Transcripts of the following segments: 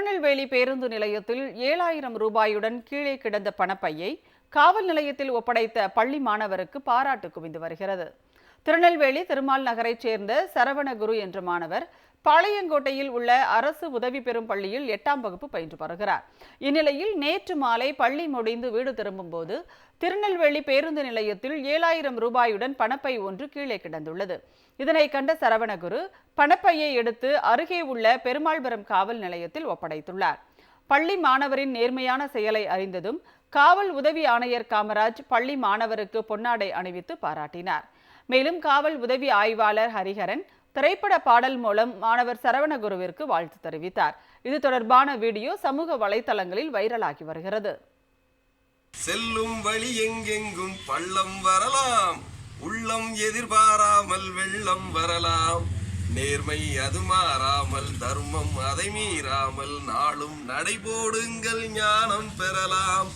திருநெல்வேலி பேருந்து நிலையத்தில் ஏழாயிரம் ரூபாயுடன் கீழே கிடந்த பணப்பையை காவல் நிலையத்தில் ஒப்படைத்த பள்ளி மாணவருக்கு பாராட்டு குவிந்து வருகிறது. திருநெல்வேலி திருமால் நகரைச் சேர்ந்த சரவணகுரு என்ற மாணவர் பாளையங்கோட்டையில் உள்ள அரசு உதவி பெறும் பள்ளியில் எட்டாம் வகுப்பு பயின்று வருகிறார். இந்நிலையில் நேற்று மாலை பள்ளி முடிந்து வீடு திரும்பும்போது திருநெல்வேலி பேருந்து நிலையத்தில் ஏழாயிரம் ரூபாயுடன் பணப்பை ஒன்று கீழே கிடந்துள்ளது. இதனை கண்ட சரவணகுரு பணப்பையை எடுத்து அருகே உள்ள பெருமாள்புரம் காவல் நிலையத்தில் ஒப்படைத்துள்ளார். பள்ளி மாணவரின் நேர்மையான செயலை அறிந்ததும் காவல் உதவி ஆணையர் காமராஜ் பள்ளி மாணவருக்கு பொன்னாடை அணிவித்து பாராட்டினார். மேலும் காவல் உதவி ஆய்வாளர் ஹரிஹரன் திரைப்பட பாடல் மூலம் மாணவர் சரவணகுருவிற்கு வாழ்த்து தெரிவித்தார். இது தொடர்பான வீடியோ சமூக வலைதளங்களில் வைரலாகி வருகிறது. செல்லும் வழி எங்கெங்கும் பள்ளம் வரலாம். உள்ளம் எதிர்பாராமல் வெள்ளம் வரலாம். நேர்மை அது மாறாமல் தர்மம் அதை மீறாமல் நாளும் நடைபோடுங்கள் ஞானம் பெறலாம்.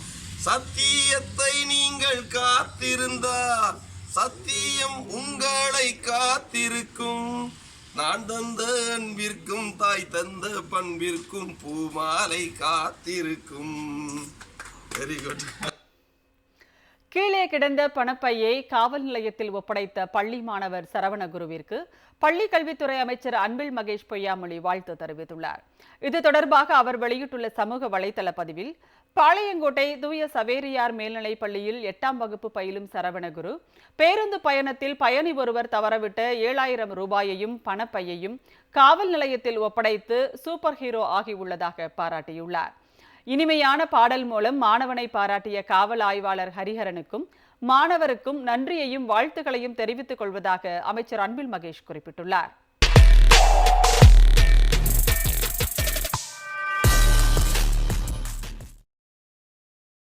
சத்தியத்தை நீங்கள் காத்திருந்தால் சத்தியம் உங்களை காத்திருக்கும். நான் தந்த அன்பிற்கும் தாய் தந்த பண்பிற்கும் பூமாலை காத்திருக்கும். வெரி குட் கீழே கிடந்த பணப்பையை காவல் நிலையத்தில் ஒப்படைத்த பள்ளி மாணவர் சரவணகுருவிற்கு பள்ளி கல்வித்துறை அமைச்சர் அன்பில் மகேஷ் பொய்யாமொழி வாழ்த்து தெரிவித்துள்ளார். இது தொடர்பாக அவர் வெளியிட்டுள்ள சமூக வலைதள பதிவில் பாளையங்கோட்டை தூய சவேரியார் மேல்நிலைப் பள்ளியில் எட்டாம் வகுப்பு பயிலும் சரவணகுரு. பேருந்து பயணத்தில் பயணி ஒருவர் தவறவிட்ட ஏழாயிரம் ரூபாயையும் பணப்பையையும் காவல் நிலையத்தில் ஒப்படைத்து சூப்பர் ஹீரோ ஆகியுள்ளதாக பாராட்டியுள்ளார். இனிமையான பாடல் மூலம் மாணவனை பாராட்டிய காவல் ஆய்வாளர் ஹரிஹரனுக்கும் மாணவருக்கும் நன்றியையும் வாழ்த்துக்களையும் தெரிவித்துக் கொள்வதாக அமைச்சர் அன்பில் மகேஷ் குறிப்பிட்டுள்ளார்.